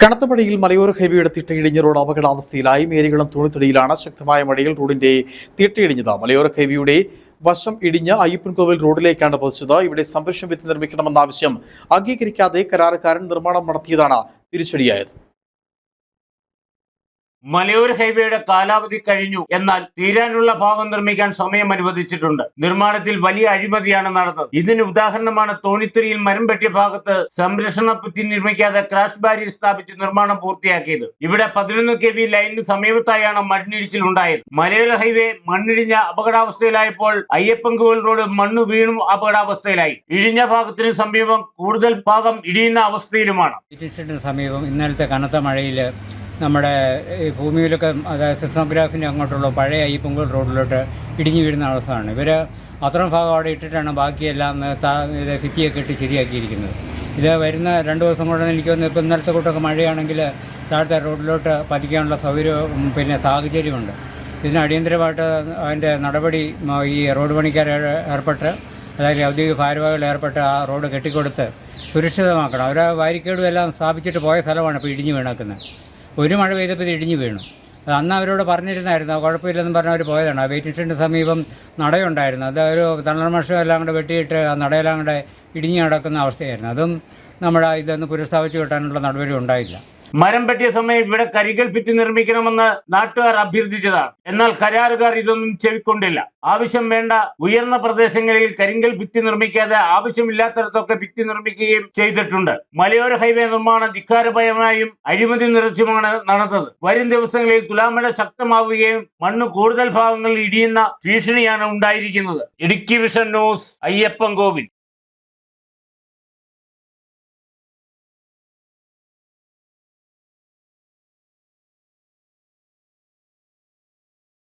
കനത്ത മഴയിൽ മലയോര ഹൈവേയുടെ തിട്ടയിടിഞ്ഞ റോഡ് അപകടാവസ്ഥയിലായി. മേരികുളം തുണിത്തടിയിലാണ് ശക്തമായ മഴയിൽ റോഡിന്റെ തിട്ടയിടിഞ്ഞത്. മലയോര ഹൈവേയുടെ വശം ഇടിഞ്ഞ് അയ്യപ്പൻകോവിൽ റോഡിലേക്കാണ് പതിച്ചത്. ഇവിടെ സംരക്ഷണ ഭിത്തി നിർമ്മിക്കണമെന്ന ആവശ്യം അംഗീകരിക്കാതെ കരാറുകാരൻ നിർമ്മാണം നടത്തിയതാണ് തിരിച്ചടിയായത്. മലയോര ഹൈവേയുടെ കാലാവധി കഴിഞ്ഞു. എന്നാൽ തീരാനുള്ള ഭാഗം നിർമ്മിക്കാൻ സമയം അനുവദിച്ചിട്ടുണ്ട്. നിർമ്മാണത്തിൽ വലിയ അഴിമതിയാണ് നടന്നത്. ഇതിന് ഉദാഹരണമാണ് തോണിത്തുരിയിൽ മരം വെട്ടിയ ഭാഗത്ത് സംരക്ഷണ ഭിത്തി നിർമ്മിക്കാതെ ക്രാഷ് ബാരിയർ സ്ഥാപിച്ച് നിർമ്മാണം പൂർത്തിയാക്കിയത്. ഇവിടെ പതിനൊന്ന് കെ വി ലൈനിന് സമീപത്തായാണ് മണ്ണിടിച്ചിൽ ഉണ്ടായത്. മലയോര ഹൈവേ മണ്ണിടിഞ്ഞ അപകടാവസ്ഥയിലായപ്പോൾ അയ്യപ്പൻകോവിൽ റോഡ് മണ്ണ് വീണു അപകടാവസ്ഥയിലായി. ഇടിഞ്ഞ ഭാഗത്തിന് സമീപം കൂടുതൽ ഭാഗം ഇടിയുന്ന അവസ്ഥയിലുമാണ്. സമീപം ഇന്നലത്തെ കനത്ത മഴയിൽ നമ്മുടെ ഈ ഭൂമിയിലൊക്കെ അതായത് സിസ്മോഗ്രാഫിന്റെ അങ്ങോട്ടുള്ള പഴയ ഈ അയ്യപ്പൻകോട് റോഡിലോട്ട് ഇടിഞ്ഞു വീഴുന്ന അവസ്ഥയാണ്. ഇവർ അത്രയും ഭാഗം അവിടെ ഇട്ടിട്ടാണ് ബാക്കിയെല്ലാം ഇത് ഭിത്തിയൊക്കെ ഇട്ട് ശരിയാക്കിയിരിക്കുന്നത്. ഇത് വരുന്ന രണ്ട് ദിവസം കൊണ്ട് എനിക്ക് തോന്നുന്നു ഇപ്പം ഇന്നലത്തെ കൂട്ടൊക്കെ മഴയാണെങ്കിൽ താഴത്തെ റോഡിലോട്ട് പതിക്കാനുള്ള സൗകര്യവും പിന്നെ സാഹചര്യമുണ്ട്. ഇതിന് അടിയന്തരമായിട്ട് അതിന്റെ നടപടി ഈ റോഡ് പണിക്കാർ ഏർപ്പെട്ട് അതായത് ഔദ്യോഗിക ഭാരവാഹികൾ ഏർപ്പെട്ട് ആ റോഡ് കെട്ടിക്കൊടുത്ത് സുരക്ഷിതമാക്കണം. അവർ വാരിക്കേടും എല്ലാം സ്ഥാപിച്ചിട്ട് പോയ സ്ഥലമാണ് ഇപ്പോൾ ഇടിഞ്ഞു വീണേക്കുന്നത്. ഒരു മഴ പെയ്തപ്പോൾ ഇത് ഇടിഞ്ഞു വീണു. അന്ന് അവരോട് പറഞ്ഞിരുന്നായിരുന്നു കുഴപ്പമില്ലെന്ന് പറഞ്ഞ് അവർ പോയതാണ്. ആ വെയിറ്റിംഗ് ഷെഡിന് സമീപം നടയുണ്ടായിരുന്നു. അത് ഒരു തണ്ണർമഷം എല്ലാം കൂടെ വെട്ടിയിട്ട് ആ നടയെല്ലാം കൂടെ ഇടിഞ്ഞു കിടക്കുന്ന അവസ്ഥയായിരുന്നു. അതും നമ്മുടെ ഇതൊന്ന് പുനഃസ്ഥാപിച്ച് കിട്ടാനുള്ള നടപടി ഉണ്ടായില്ല. മരം പറ്റിയ സമയം ഇവിടെ കരികൽ ഭിത്തി നിർമ്മിക്കണമെന്ന് നാട്ടുകാർ അഭ്യർത്ഥിച്ചതാണ്. എന്നാൽ കരാറുകാർ ഇതൊന്നും ചെവിക്കൊണ്ടില്ല. ആവശ്യം വേണ്ട ഉയർന്ന പ്രദേശങ്ങളിൽ കരിങ്കൽ ഭിത്തി നിർമ്മിക്കാതെ ആവശ്യമില്ലാത്തടത്തൊക്കെ ഭിത്തി നിർമ്മിക്കുകയും ചെയ്തിട്ടുണ്ട്. മലയോര ഹൈവേ നിർമ്മാണം ധിക്കാരഭയമായും അഴിമതി നിറച്ചുമാണ് നടന്നത്. വരും ദിവസങ്ങളിൽ തുലാമഴ ശക്തമാവുകയും മണ്ണ് കൂടുതൽ ഭാഗങ്ങളിൽ ഇടിയുന്ന ഭീഷണിയാണ് ഉണ്ടായിരിക്കുന്നത്. Idukki vision news Ayyappan Kovil.